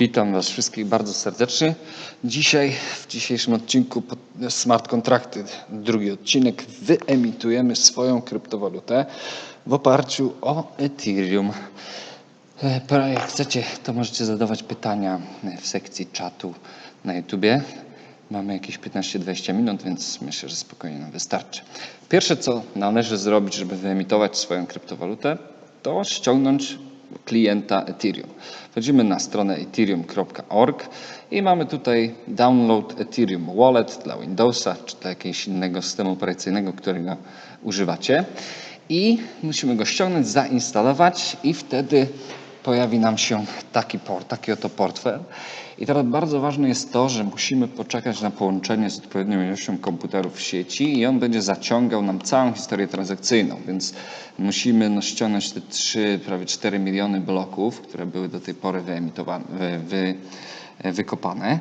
Witam Was wszystkich bardzo serdecznie. Dzisiaj, w dzisiejszym odcinku Smart Kontrakty, drugi odcinek, wyemitujemy swoją kryptowalutę w oparciu o Ethereum. E, Jak chcecie, to możecie zadawać pytania w sekcji czatu na YouTubie. Mamy jakieś 15-20 minut, więc myślę, że spokojnie nam wystarczy. Pierwsze, co należy zrobić, żeby wyemitować swoją kryptowalutę, to ściągnąć klienta Ethereum. Wchodzimy na stronę ethereum.org i mamy tutaj download Ethereum Wallet dla Windowsa czy dla jakiegoś innego systemu operacyjnego, którego używacie. I musimy go ściągnąć, zainstalować i wtedy pojawi nam się taki, port, taki oto portfel. I teraz bardzo ważne jest to, że musimy poczekać na połączenie z odpowiednią ilością komputerów w sieci i on będzie zaciągał nam całą historię transakcyjną, więc musimy no, ściągnąć te 3, prawie 4 miliony bloków, które były do tej pory wyemitowane, wy, wy, wykopane.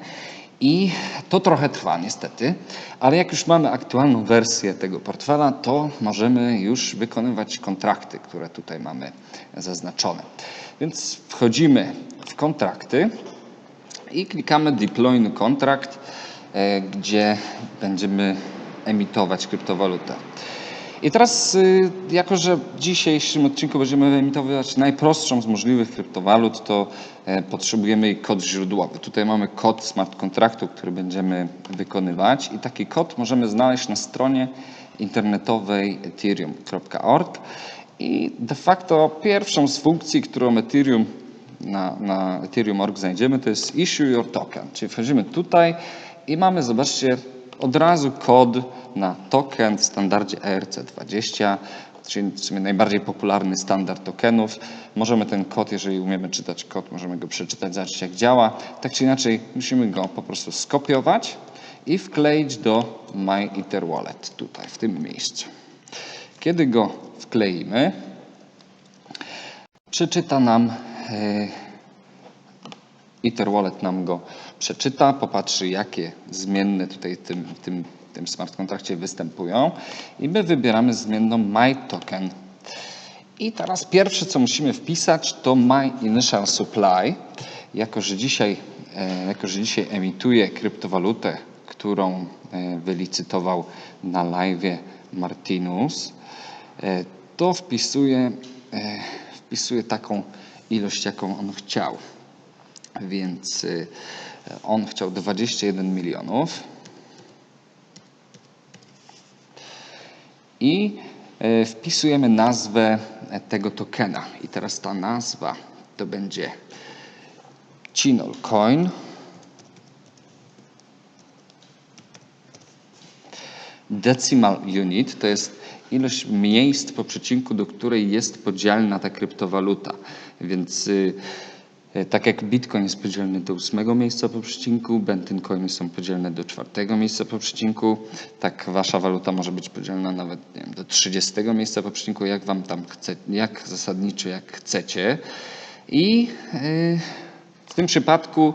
I to trochę trwa niestety, ale jak już mamy aktualną wersję tego portfela, to możemy już wykonywać kontrakty, które tutaj mamy zaznaczone. Więc wchodzimy w kontrakty i klikamy Deploy New Contract, e, gdzie będziemy emitować kryptowalutę. I teraz, y, jako że w dzisiejszym odcinku będziemy emitować najprostszą z możliwych kryptowalut, to e, potrzebujemy jej kod źródłowy. Tutaj mamy kod smart kontraktu, który będziemy wykonywać i taki kod możemy znaleźć na stronie internetowej ethereum.org. I de facto pierwszą z funkcji, którą Ethereum na, na Ethereum.org znajdziemy, to jest Issue Your Token. Czyli wchodzimy tutaj i mamy, zobaczcie, od razu kod na token w standardzie ERC20, czyli w sumie najbardziej popularny standard tokenów. Możemy ten kod, jeżeli umiemy czytać kod, możemy go przeczytać, zobaczyć jak działa. Tak czy inaczej musimy go po prostu skopiować i wkleić do My Ether Wallet tutaj, w tym miejscu. Kiedy go wkleimy, przeczyta nam e, Ether Wallet nam go przeczyta, popatrzy jakie zmienne tutaj w tym, w tym, w tym smart kontrakcie występują i my wybieramy zmienną My Token. I teraz pierwsze co musimy wpisać to My Initial Supply. Jako że dzisiaj, e, jako, że dzisiaj emituję kryptowalutę, którą e, wylicytował na live Martinus, e, to wpisuję, wpisuję taką ilość, jaką on chciał. Więc on chciał 21 milionów. I y, wpisujemy nazwę tego tokena. I teraz ta nazwa to będzie Chinol Coin. Decimal unit to jest ilość miejsc po przecinku, do której jest podzielna ta kryptowaluta. Więc y, tak jak Bitcoin jest podzielny do ósmego miejsca po przecinku, Benton Coiny są podzielne do czwartego miejsca po przecinku, tak wasza waluta może być podzielna nawet wiem, do 30 miejsca po przecinku, jak wam tam chce, jak zasadniczo, jak chcecie. I y, w tym przypadku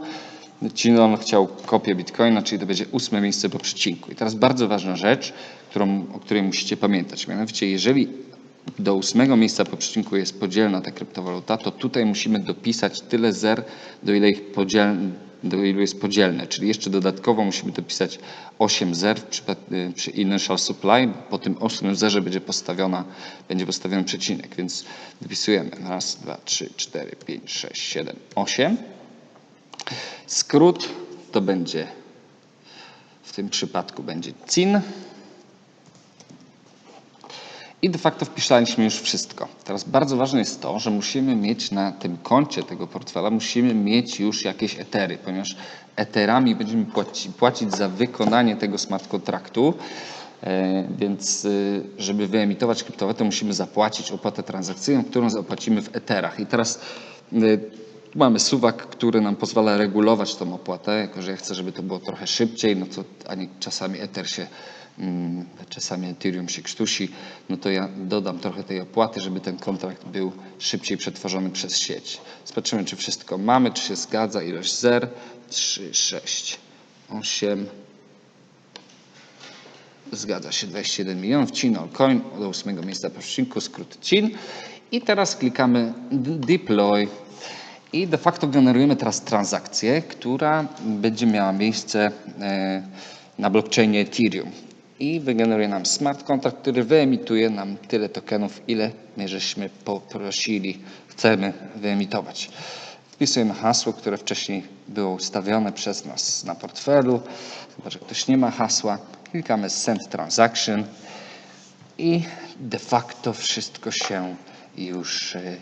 Cinon chciał kopię Bitcoina, czyli to będzie ósme miejsce po przecinku. I teraz bardzo ważna rzecz, którą, o której musicie pamiętać. Mianowicie, jeżeli do ósmego miejsca po przecinku jest podzielna ta kryptowaluta, to tutaj musimy dopisać tyle zer, do ile, ich podziel, do jest podzielne. Czyli jeszcze dodatkowo musimy dopisać 8 zer y, przy initial supply. Po tym 8 zerze będzie, postawiona, będzie postawiony przecinek, więc dopisujemy raz, dwa, trzy, cztery, pięć, sześć, siedem, osiem. Skrót to będzie w tym przypadku będzie CIN. I de facto wpisaliśmy już wszystko. Teraz bardzo ważne jest to, że musimy mieć na tym koncie tego portfela, musimy mieć już jakieś etery, ponieważ eterami będziemy płaci, płacić za wykonanie tego smart kontraktu. E, Więc y, żeby wyemitować kryptowalutę, musimy zapłacić opłatę transakcyjną, którą zapłacimy w eterach. I teraz tu mamy suwak, który nam pozwala regulować tą opłatę, jako że ja chcę, żeby to było trochę szybciej, no to ani czasami Ether się, czasami Ethereum się krztusi, no to ja dodam trochę tej opłaty, żeby ten kontrakt był szybciej przetworzony przez sieć. Zobaczymy, czy wszystko mamy, czy się zgadza, ilość zer, 3, 6, 8, Zgadza się, 21 milionów. Cin all coin do ósmego miejsca po przecinku, skrót CIN. I teraz klikamy deploy. I de facto generujemy teraz transakcję, która będzie miała miejsce e, na blockchainie Ethereum. I wygeneruje nam smart contract, który wyemituje nam tyle tokenów, ile my żeśmy poprosili, chcemy wyemitować. Wpisujemy hasło, które wcześniej było ustawione przez nas na portfelu. Chyba, że ktoś nie ma hasła. Klikamy Send Transaction i de facto wszystko się już y,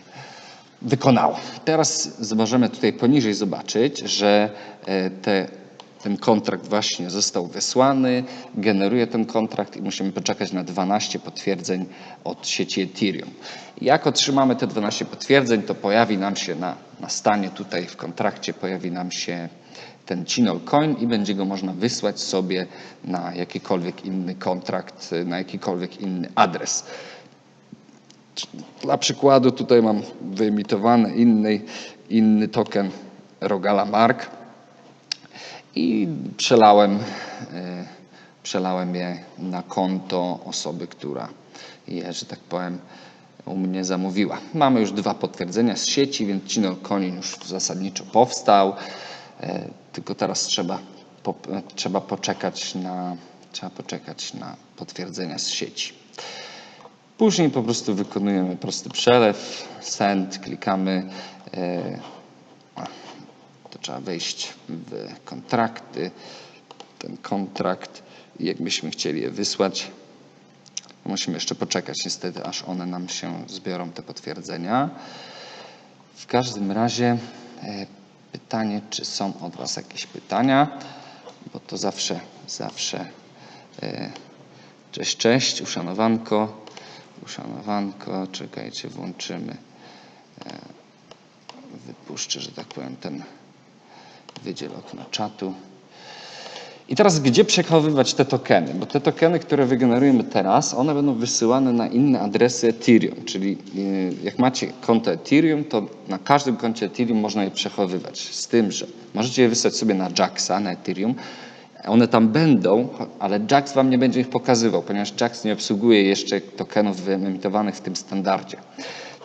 wykonało. Teraz możemy tutaj poniżej zobaczyć, że e, te, ten kontrakt właśnie został wysłany, generuje ten kontrakt i musimy poczekać na 12 potwierdzeń od sieci Ethereum. Jak otrzymamy te 12 potwierdzeń, to pojawi nam się na, na stanie tutaj w kontrakcie, pojawi nam się ten Cinol Coin i będzie go można wysłać sobie na jakikolwiek inny kontrakt, na jakikolwiek inny adres. Dla przykładu tutaj mam wyemitowany inny, inny token Rogala Mark i przelałem, e, przelałem je na konto osoby, która je, że tak powiem, u mnie zamówiła. Mamy już dwa potwierdzenia z sieci, więc Cinol Coin już zasadniczo powstał. E, tylko teraz trzeba, po, trzeba, poczekać na, trzeba poczekać na potwierdzenia z sieci. Później po prostu wykonujemy prosty przelew, send, klikamy. Trzeba wejść w kontrakty, ten kontrakt jakbyśmy chcieli je wysłać, musimy jeszcze poczekać. Niestety, aż one nam się zbiorą, te potwierdzenia. W każdym razie e, pytanie, czy są od Was jakieś pytania, bo to zawsze, zawsze e, cześć, cześć, uszanowanko, uszanowanko, czekajcie, włączymy, e, wypuszczę, że tak powiem, ten wydziel okna czatu. I teraz gdzie przechowywać te tokeny? Bo te tokeny, które wygenerujemy teraz, one będą wysyłane na inne adresy Ethereum, czyli e, jak macie konto Ethereum, to na każdym koncie Ethereum można je przechowywać. Z tym, że możecie je wysłać sobie na Jaxa, na Ethereum, one tam będą, ale Jax Wam nie będzie ich pokazywał, ponieważ Jax nie obsługuje jeszcze tokenów wyemitowanych w tym standardzie.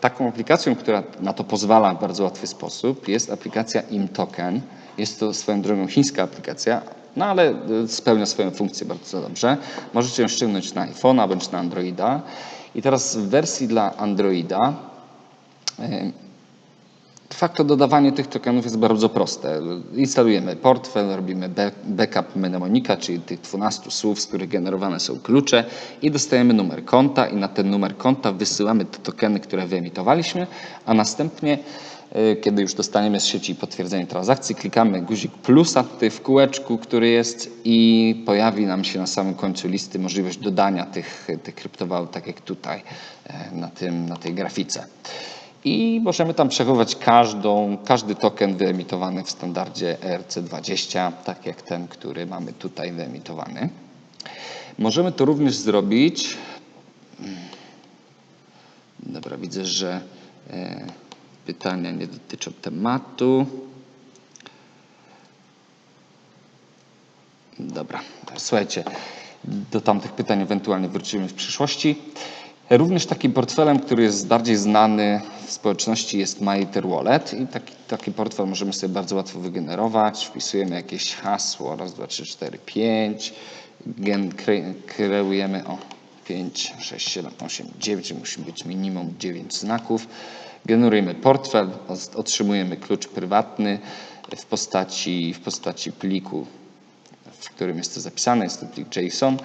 Taką aplikacją, która na to pozwala w bardzo łatwy sposób, jest aplikacja ImToken. Jest to swoją drogą chińska aplikacja, no ale e, spełnia swoją funkcję bardzo dobrze. Możecie ją ściągnąć na iPhone'a bądź na Androida. I teraz w wersji dla Androida e, De facto dodawanie tych tokenów jest bardzo proste. Instalujemy portfel, robimy backup mnemonika, czyli tych 12 słów, z których generowane są klucze i dostajemy numer konta i na ten numer konta wysyłamy te tokeny, które wyemitowaliśmy, a następnie e, kiedy już dostaniemy z sieci potwierdzenie transakcji, klikamy guzik plusa tutaj w kółeczku, który jest i pojawi nam się na samym końcu listy możliwość dodania tych, tych kryptowalut, tak jak tutaj e, na, tym, na tej grafice i możemy tam przechowywać każdą, każdy token wyemitowany w standardzie ERC20, tak jak ten, który mamy tutaj wyemitowany. Możemy to również zrobić. Dobra, widzę, że e, pytania nie dotyczą tematu. Dobra, słuchajcie, do tamtych pytań ewentualnie wrócimy w przyszłości. Również takim portfelem, który jest bardziej znany w społeczności jest MyEtherWallet i taki, taki portfel możemy sobie bardzo łatwo wygenerować. Wpisujemy jakieś hasło, raz, dwa, trzy, cztery, pięć. Gen, kre, kreujemy o 5, 6, 7, 8, 9, musi być minimum 9 znaków. Generujemy portfel, otrzymujemy klucz prywatny w postaci, w postaci pliku, w którym jest to zapisane, jest to plik JSON.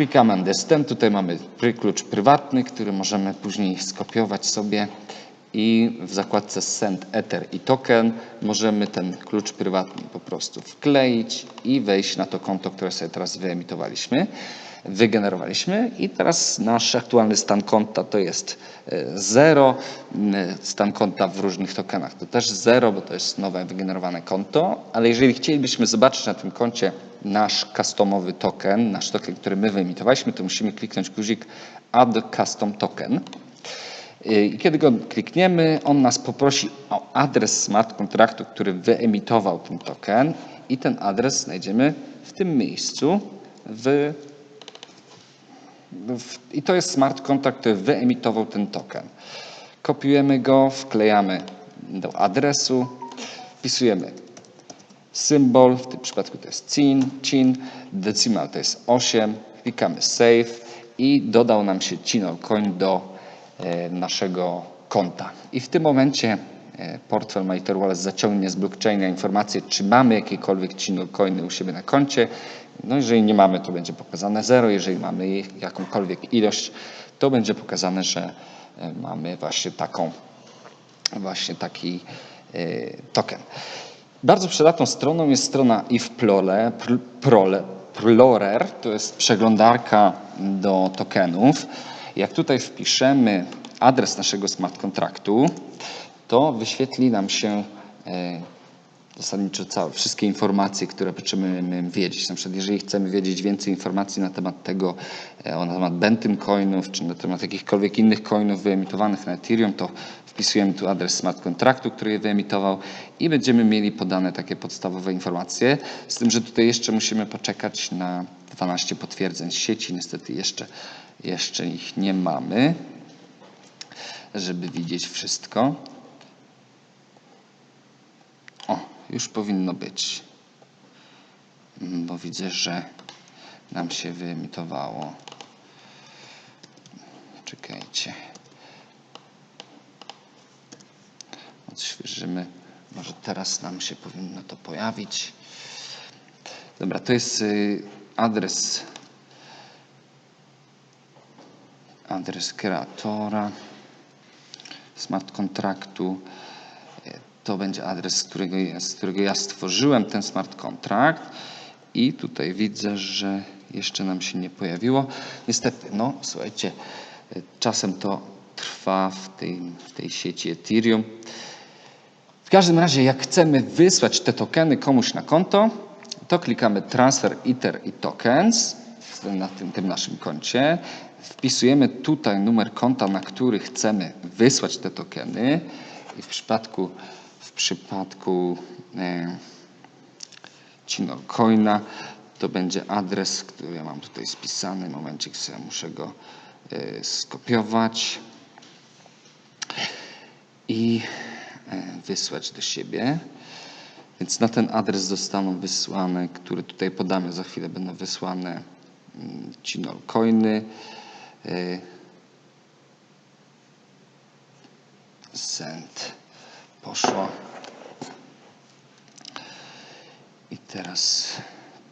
Klikamy Understand. Tutaj mamy klucz prywatny, który możemy później skopiować sobie i w zakładce Send Ether i Token możemy ten klucz prywatny po prostu wkleić i wejść na to konto, które sobie teraz wyemitowaliśmy, wygenerowaliśmy. I teraz nasz aktualny stan konta to jest 0, e, stan konta w różnych tokenach to też 0, bo to jest nowe wygenerowane konto, ale jeżeli chcielibyśmy zobaczyć na tym koncie nasz customowy token, nasz token, który my wyemitowaliśmy, to musimy kliknąć guzik Add Custom Token. I kiedy go klikniemy, on nas poprosi o adres smart kontraktu, który wyemitował ten token. I ten adres znajdziemy w tym miejscu w, i to jest smart kontrakt, który wyemitował ten token. Kopiujemy go, wklejamy do adresu, wpisujemy symbol, w tym przypadku to jest CIN, CIN, decimal to jest 8, klikamy Save i dodał nam się Cinol Coin do e, naszego konta. I w tym momencie portfel Monitor Wallet zaciągnie z blockchaina informację, czy mamy jakiekolwiek Coiny u siebie na koncie. No jeżeli nie mamy, to będzie pokazane 0, jeżeli mamy jakąkolwiek ilość, to będzie pokazane, że e, mamy właśnie taką właśnie taki e, token. Bardzo przydatną stroną jest strona IFPLORE, pr- Prole, Plorer, to jest przeglądarka do tokenów. Jak tutaj wpiszemy adres naszego smart kontraktu, to wyświetli nam się e, zasadniczo całe, wszystkie informacje, które potrzebujemy wiedzieć. Na przykład, jeżeli chcemy wiedzieć więcej informacji na temat tego, e, na temat Bentym coinów, czy na temat jakichkolwiek innych coinów wyemitowanych na Ethereum, to wpisujemy tu adres smart kontraktu, który je wyemitował i będziemy mieli podane takie podstawowe informacje. Z tym, że tutaj jeszcze musimy poczekać na 12 potwierdzeń z sieci. Niestety jeszcze, jeszcze ich nie mamy, żeby widzieć wszystko. O, już powinno być. Mm, Bo widzę, że nam się wyemitowało. Czekajcie. Odświeżymy. Może teraz nam się powinno to pojawić. Dobra, to jest y, adres adres kreatora smart kontraktu. To będzie adres, z którego, ja- z którego ja stworzyłem ten smart kontrakt. I tutaj widzę, że jeszcze nam się nie pojawiło. Niestety, no słuchajcie, czasem to trwa w tej, w tej sieci Ethereum. W każdym razie, jak chcemy wysłać te tokeny komuś na konto, to klikamy Transfer Ether i Tokens na tym, tym naszym koncie. Wpisujemy tutaj numer konta, na który chcemy wysłać te tokeny. I w przypadku, w przypadku e, Cinol Coina to będzie adres, który ja mam tutaj spisany. Momencik sobie muszę go e, skopiować i e, wysłać do siebie. Więc na ten adres zostaną wysłane, który tutaj podamy za chwilę, będą wysłane mm, Cinol coiny. Send. Poszło. I teraz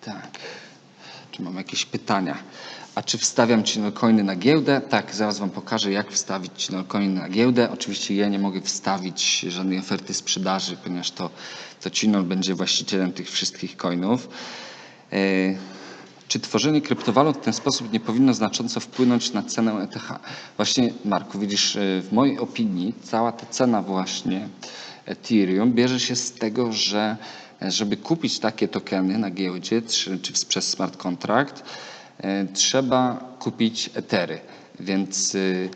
tak. Czy mam jakieś pytania? A czy wstawiam Cinolcoiny na giełdę? Tak, zaraz Wam pokażę, jak wstawić Cinolcoiny na giełdę. Oczywiście ja nie mogę wstawić żadnej oferty sprzedaży, ponieważ to, to Cinol będzie właścicielem tych wszystkich coinów. E, Czy tworzenie kryptowalut w ten sposób nie powinno znacząco wpłynąć na cenę ETH? Właśnie, Marku, widzisz, e, w mojej opinii cała ta cena właśnie Ethereum bierze się z tego, że e, żeby kupić takie tokeny na giełdzie czy, czy przez smart contract, e, trzeba kupić Etery. Więc y,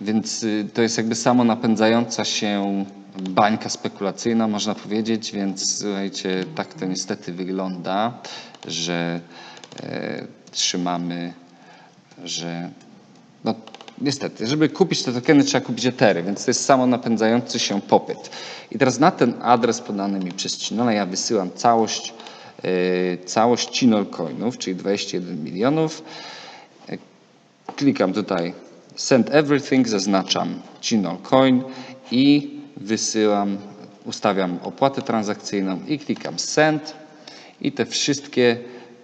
więc y, to jest jakby samo napędzająca się bańka spekulacyjna, można powiedzieć, więc słuchajcie, tak to niestety wygląda, że e, trzymamy, że no niestety, żeby kupić te tokeny trzeba kupić etery, więc to jest samo napędzający się popyt. I teraz na ten adres podany mi przez Cinola ja wysyłam całość, e, całość Cinol coinów, czyli 21 milionów. Klikam tutaj Send Everything, zaznaczam Cinol Coin i wysyłam, ustawiam opłatę transakcyjną i klikam Send i te wszystkie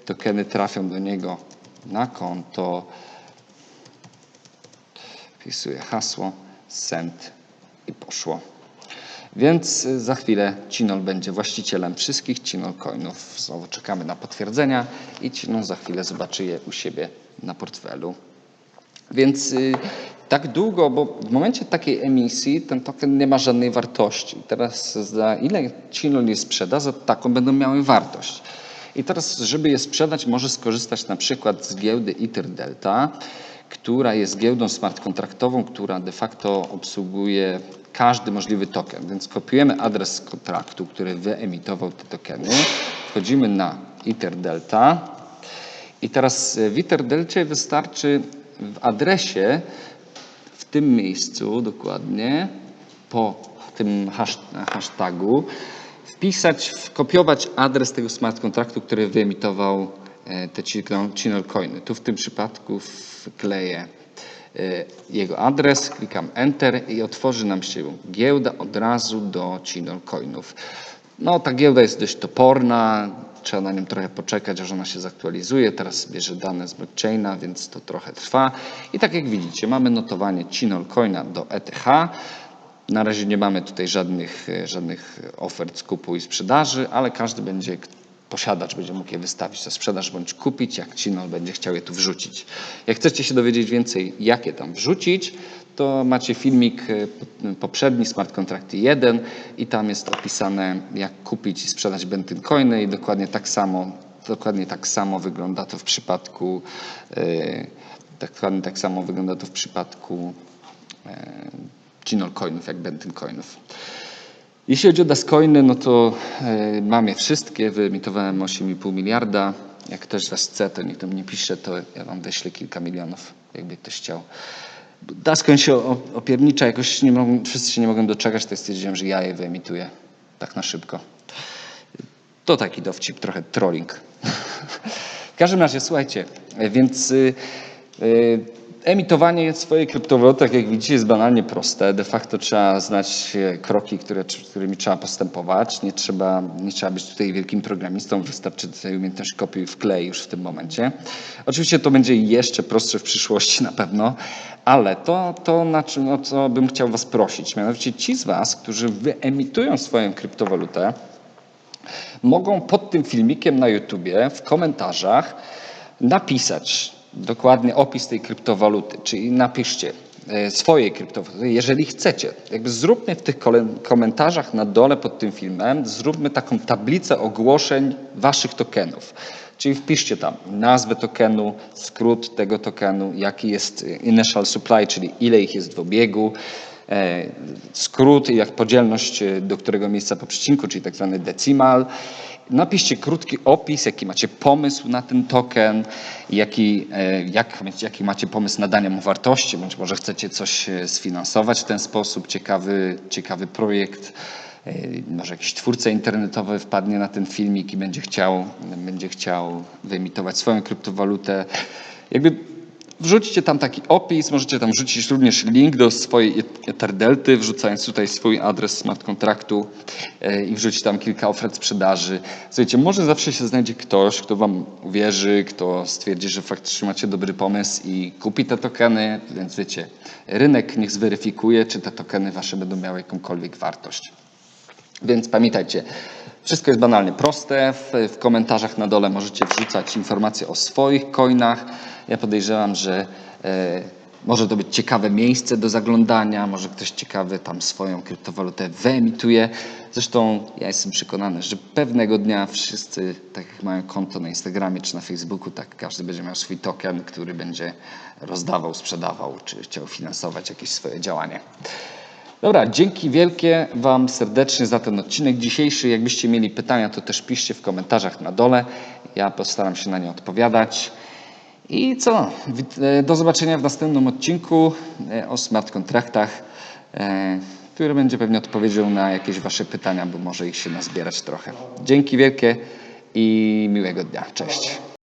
tokeny trafią do niego na konto. Wpisuję hasło, Send i poszło. Więc y, za chwilę Cinol będzie właścicielem wszystkich Cinol coinów. Znowu czekamy na potwierdzenia i Cinol za chwilę zobaczy je u siebie na portfelu. Więc y, tak długo, bo w momencie takiej emisji ten token nie ma żadnej wartości. Teraz za ile Cinol je sprzeda, za taką będą miały wartość. I teraz, żeby je sprzedać, może skorzystać na przykład z giełdy Ether Delta, która jest giełdą smart kontraktową, która de facto obsługuje każdy możliwy token. Więc kopiujemy adres kontraktu, który wyemitował te tokeny, wchodzimy na Ether Delta, i teraz w Etherdelcie wystarczy w adresie, tym miejscu dokładnie, po tym hashtagu wpisać, wkopiować adres tego smart kontraktu, który wyemitował e, te Channel Coiny. Tu w tym przypadku wkleję e, jego adres, klikam Enter i otworzy nam się giełda od razu do Channel Coinów. No ta giełda jest dość toporna, trzeba na nią trochę poczekać, aż ona się zaktualizuje. Teraz bierze dane z blockchaina, więc to trochę trwa. I tak jak widzicie, mamy notowanie Chinol Coina do ETH. Na razie nie mamy tutaj żadnych, e, żadnych ofert skupu i sprzedaży, ale każdy będzie, posiadacz będzie mógł je wystawić na sprzedaż bądź kupić, jak Cinol będzie chciał je tu wrzucić. Jak chcecie się dowiedzieć więcej, jak je tam wrzucić, to macie filmik e, poprzedni, Smart Contracty 1 i tam jest opisane, jak kupić i sprzedać Bentyn Coiny i dokładnie tak samo, dokładnie tak samo wygląda to w przypadku, e, dokładnie tak samo wygląda to w przypadku Cinol Coinów, jak Bentyn Coinów. Jeśli chodzi o Dascoiny, no to e, mam je wszystkie, wyemitowałem 8,5 miliarda. Jak ktoś z Was chce, to niech do mnie pisze, to ja Wam wyślę kilka milionów, jakby ktoś chciał. Dascoin się opiernicza, jakoś nie mogą, wszyscy się nie mogą doczekać, to stwierdziłem, że ja je wyemituję tak na szybko. To taki dowcip, trochę trolling. W każdym razie, słuchajcie, więc y, y, emitowanie swojej kryptowaluty, tak jak widzicie, jest banalnie proste. De facto trzeba znać e, kroki, które, którymi trzeba postępować. Nie trzeba, nie trzeba być tutaj wielkim programistą, wystarczy tutaj umiejętność kopiuj wklej już w tym momencie. Oczywiście to będzie jeszcze prostsze w przyszłości na pewno, ale to, to na czym, o co bym chciał Was prosić, mianowicie ci z Was, którzy wyemitują swoją kryptowalutę, mogą pod tym filmikiem na YouTubie w komentarzach napisać dokładnie opis tej kryptowaluty, czyli napiszcie e, swojej kryptowaluty, jeżeli chcecie. Jakby zróbmy w tych komentarzach na dole pod tym filmem, zróbmy taką tablicę ogłoszeń waszych tokenów. Czyli wpiszcie tam nazwę tokenu, skrót tego tokenu, jaki jest e, initial supply, czyli ile ich jest w obiegu, skrót i jak podzielność e, do którego miejsca po przecinku, czyli tak zwany decimal. Napiszcie krótki opis, jaki macie pomysł na ten token, jaki, e, jak, jaki macie pomysł nadania mu wartości, bądź może chcecie coś e, sfinansować w ten sposób, ciekawy, ciekawy projekt. E, Może jakiś twórca internetowy wpadnie na ten filmik i będzie chciał, będzie chciał wyemitować swoją kryptowalutę. Jakby Wrzućcie tam taki opis, możecie tam wrzucić również link do swojej Etherdelty, wrzucając tutaj swój adres smart kontraktu e, i wrzucić tam kilka ofert sprzedaży. Słuchajcie, może zawsze się znajdzie ktoś, kto wam uwierzy, kto stwierdzi, że faktycznie macie dobry pomysł i kupi te tokeny, więc wiecie, rynek niech zweryfikuje, czy te tokeny wasze będą miały jakąkolwiek wartość. Więc pamiętajcie, wszystko jest banalnie proste. W, w komentarzach na dole możecie wrzucać informacje o swoich coinach. Ja podejrzewam, że e, może to być ciekawe miejsce do zaglądania, może ktoś ciekawy tam swoją kryptowalutę wyemituje. Zresztą ja jestem przekonany, że pewnego dnia wszyscy, tak jak mają konto na Instagramie czy na Facebooku, tak każdy będzie miał swój token, który będzie rozdawał, sprzedawał, czy chciał finansować jakieś swoje działanie. Dobra, dzięki wielkie Wam serdecznie za ten odcinek dzisiejszy. Jakbyście mieli pytania, to też piszcie w komentarzach na dole. Ja postaram się na nie odpowiadać. I co? E, Do zobaczenia w następnym odcinku e, o smart kontraktach, e, który będzie pewnie odpowiedzią na jakieś Wasze pytania, bo może ich się nazbierać trochę. Dzięki wielkie i miłego dnia. Cześć.